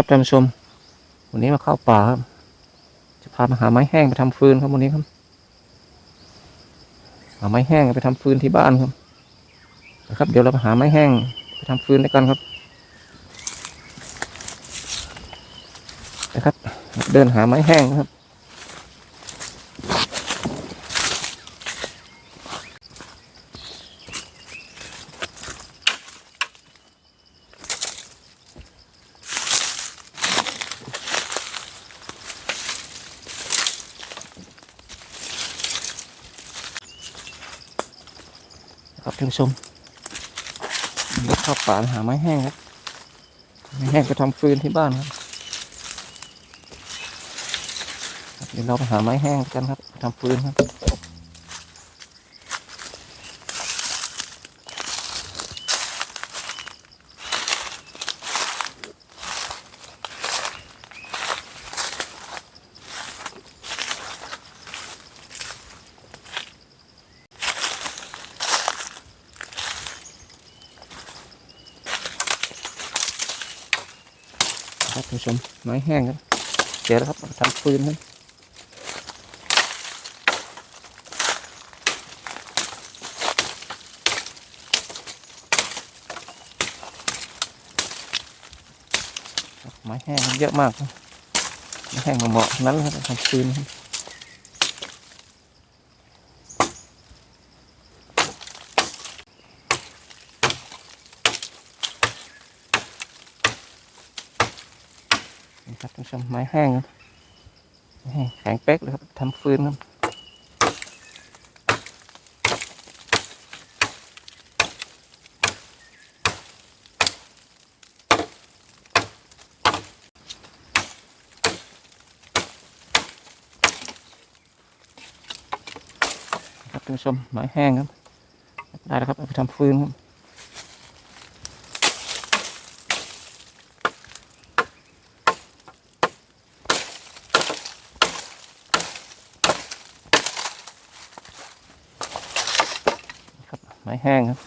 ครับท่านผู้ชม วันนี้มาเข้าป่าครับ จะพามาหาไม้แห้งไปทำฟืนครับวันนี้ครับ หาไม้แห้งไปทำฟืนที่บ้านครับนะครับ เดี๋ยวเราไปหาไม้แห้งไปทำฟืนด้วยกันครับ นะครับ เดินหาไม้แห้งครับ ครับท่านผู้ชมเดี๋ยวเข้าป่าหาไม้แห้งครับไม้แห้งไปทำฟืนที่บ้านครับเดี๋ยวเราไปหาไม้แห้งกันครับทำฟืนครับ ครับผู้ชมไม้แห้งครับเดี๋ยวแล้วครับทำฟืนครับไม้แห้งเยอะมากไม้แห้งเหมาะนั้นครับทำฟืนครับนี่ครับท่านผู้ ชมไม้แห้งครับไม้แห้งแข็งเป๊กเลยครับทำฟืนครับครับท่านผู้ชมไม้แห้งครับ ได้แล้วครับเอาไปทำฟืนครับ ครับไม้ แห้งครับ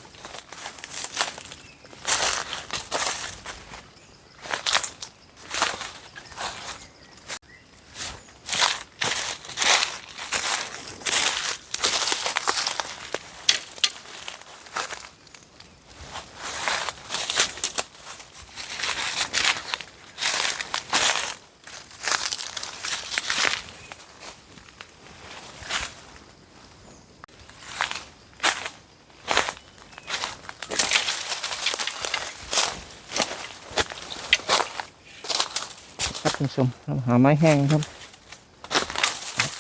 ผู้ชมเราหาไม้แห้งครับ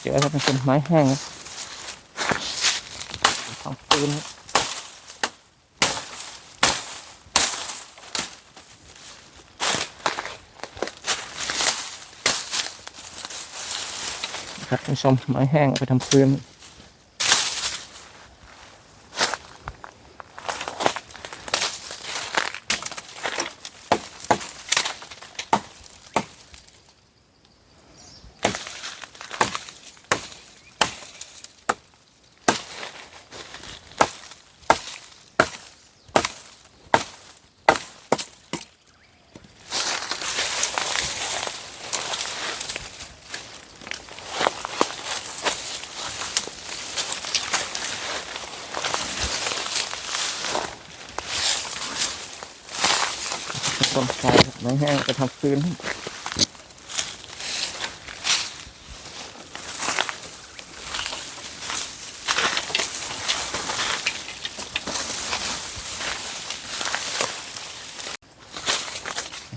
เจอครับผู้ชมไม้แห้งครับทำฟืนครับผู้ชมไม้แห้งไปทำปืน ต้นไทรครับไม้แห้งไปทำฟืน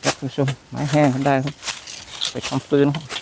ครับคุณผู้ชมไม้แห้งกันได้ครับ ไปทำฟืนครับ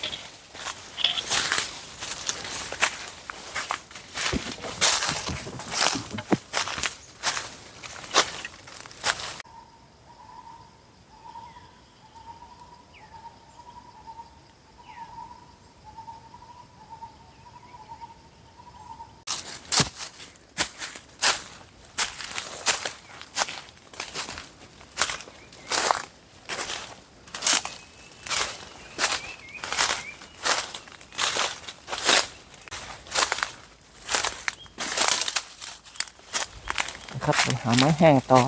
ครับไปหาไม้แห้งต่อ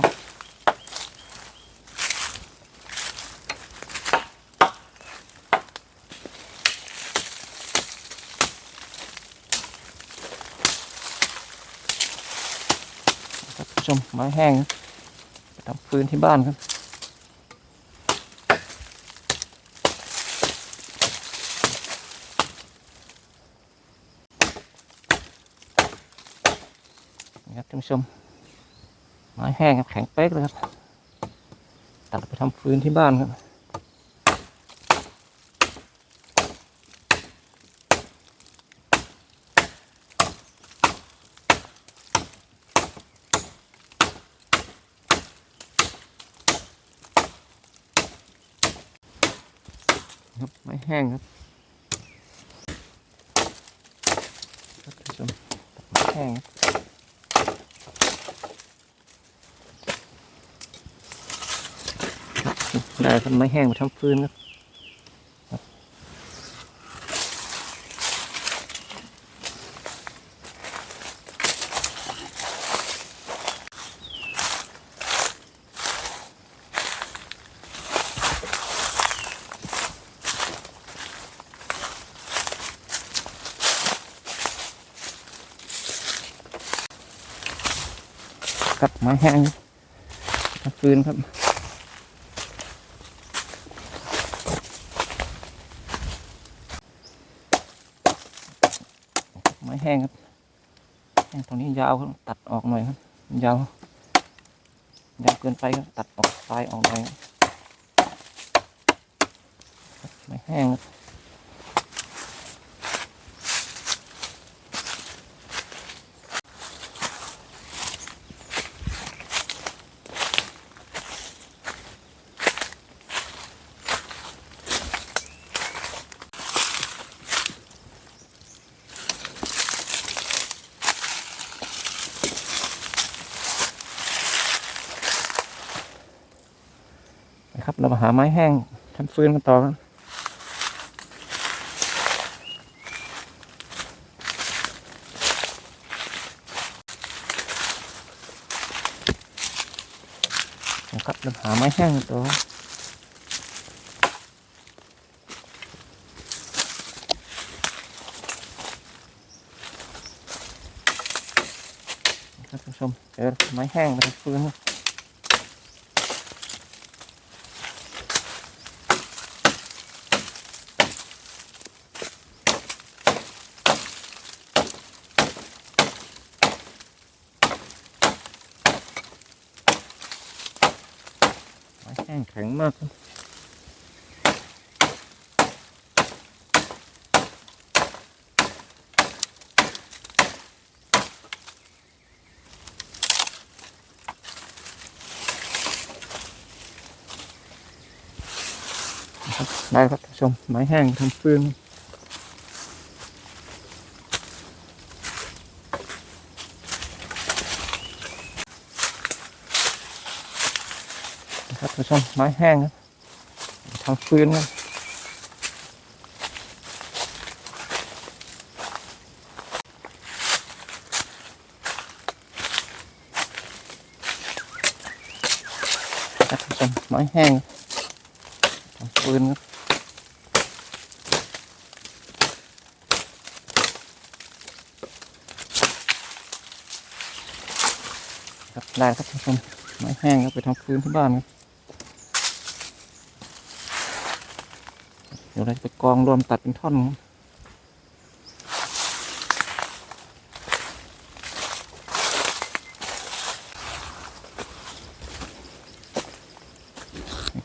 ครับผู้ชมไม้แห้งไปทำฟืนที่บ้านครับครับท่านผู้ชม ไม้แห้งครับแข็งเป๊กเลยครับ ตัดไปทำฟืนที่บ้านครับครับไม้แห้งครับครับท่านผู้ชมไม้แห้งครับครับ ได้ครับไม้แห้งมาทำฟืนครับครับไม้แห้งฟืนครับ ไม้แห้งครับแห้งตรงนี้ยาวครับตัดออกหน่อยครับ ยาวยาวเกินไปครับตัดออกปลายออกหน่อยไม้แห้งครับ ครับ เรามาหาไม้แห้งทำฟืนกันต่อครับนะครับเราหาไม้แห้งกันต่อครับท่านผู้ชมเจอไม้แห้งมาทำฟืนครับ ไม้แห้งแข็ง มากครับได้ครับท่านผู้ชมไม้แห้งทำฟืนนะครับท่าน ผู้ชมไม้แห้งครับทำฟืนครับครับท่านผู้ชมไม้แห้งทำฟืนครับครับได้ครับท่านผู้ชมไม้แห้งครับไปทำฟืนที่บ้านครับ ดี๋ยวเราจะไปกองรวมตัดเป็นท่อน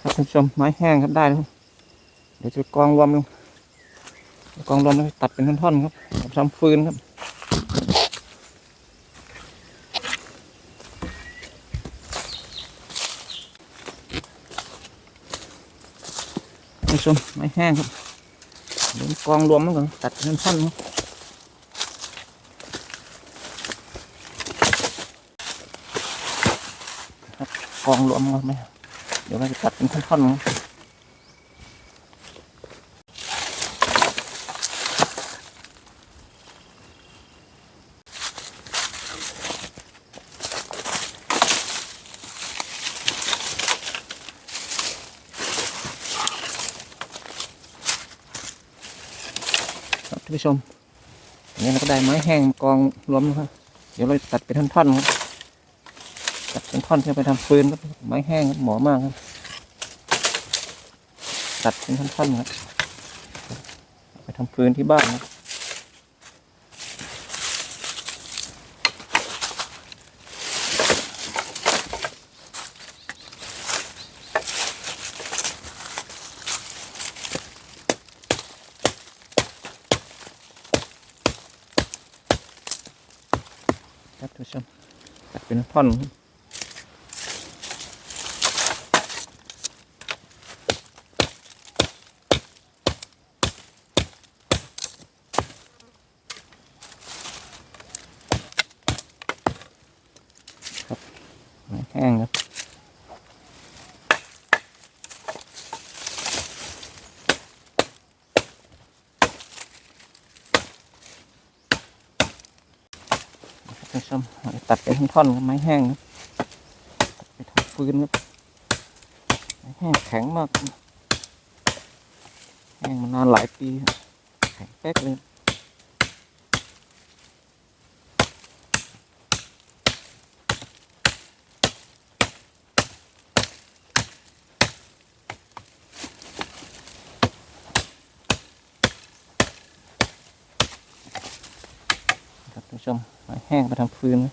ครับคุณผู้ชมไม้แห้งครับได้แล้วครับเดี๋ยวจะกองรวมลงกองรวมแล้วตัดเป็นท่อนๆครับทำฟืนครับ ท่าน ผู้ชมไม่แห้งครับเดี๋ยวกองรวมมันก่อนตัดเป็นท่อนๆครับครับกองรวมมันไหมเดี๋ยวเราจะตัดเป็นท่อนๆครั ครับท่านผู้ชมอย่างนี้เราก็ได้ไม้แห้งกองรวมแล้วครับเดี๋ยวเราตัดเป็นท่อนๆครับตัดเป็นท่อนเพื่อไปทำฟืนครับไม้แห้งครับหมอมากครับตัดเป็นท่อนๆครับไปทำฟืนที่บ้านครับ ครับท่านผู้ชมตัดเป็นท่อนครับไม้แห้งครับ ท่านผู้ชมเอาไปทั้งท่อนไม้แห้งนะตัดไปทำฟืนครับไม้แห้งแข็งมากแห้งมานานหลายปีแข็งแป๊กเลย ครับท่านผู้ชมไม้แห้งไปทำฟืนนะ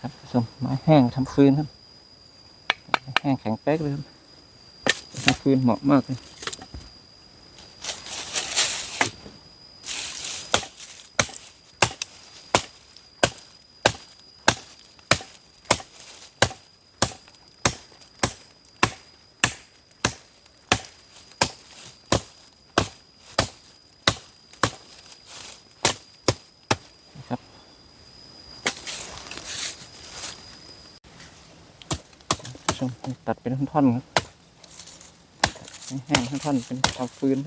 ครับท่านผู้ชมไม้แห้งทำฟืนครับ แห้งแข็งแป๊กเลยครับทำฟืนเหมาะมากเลย ตัดเป็นท่อนๆครับแห้งท่อนๆเป็นทำฟืน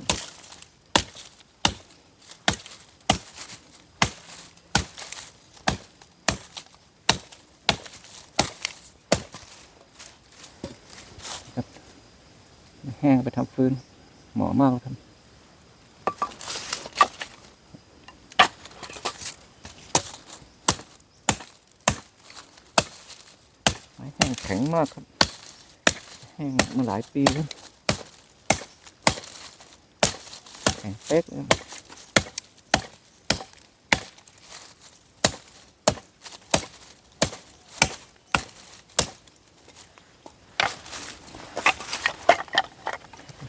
ครับแห้งไปทำฟืนหมาะมากครับไม้แห้งแข็งมากครับ แห้งมาหลายปีแล้วแข็งเป๊ก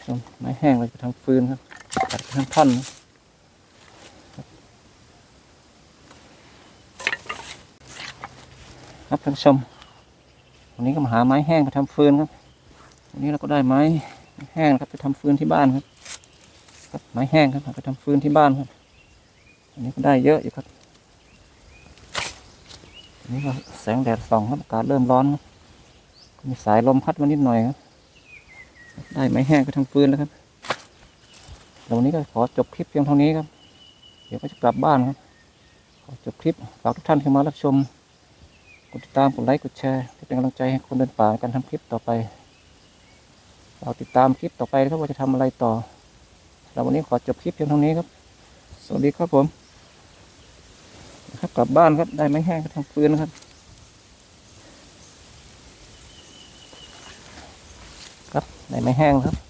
ชมไม้แห้งเราจะทำฟืนครับตัดทั้งท่อนนะครับท่านผู้ชม วันนี้ก็มาหาไม้แห้งไปทำฟืนครับ วันนี้เราก็ได้ไม้แห้งครับไปทำฟืนที่บ้านครับครับไม้แห้งครับไปทำฟืนที่บ้านครับ อันนี้ก็ได้เยอะอยู่ครับอันนี้ก็แสงแดดส่องครับอากาศเริ่มร้อนมีสายลมพัดมานิดหน่อยครับได้ไม้แห้งไปทำฟืนแล้วครับแล้ววันนี้ก็ขอจบคลิปเพียงเท่านี้ครับ เดี๋ยวก็จะกลับบ้านครับขอจบคลิปฝากทุกท่านเข้ามารับชมกดติดตามกดไลค์กดแชร์เพื่อเป็นกำลังใจให้คนเดินป่าในการทำคลิปต่อไป เราติดตามคลิปต่อไปนะครับว่าจะทำอะไรต่อเราวันนี้ขอจบคลิปเพียงเท่านี้ครับ สวัสดีครับผมครับกลับบ้านครับได้ไม้แห้งก็ทำฟืนนะครับ ครับได้ไม้แห้งครับ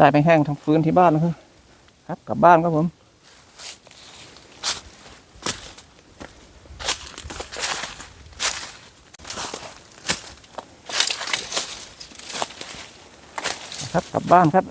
ได้ไปแห้งทำฟืนที่บ้านนะครับครับกลับบ้านครับผมครับกลับบ้านครับ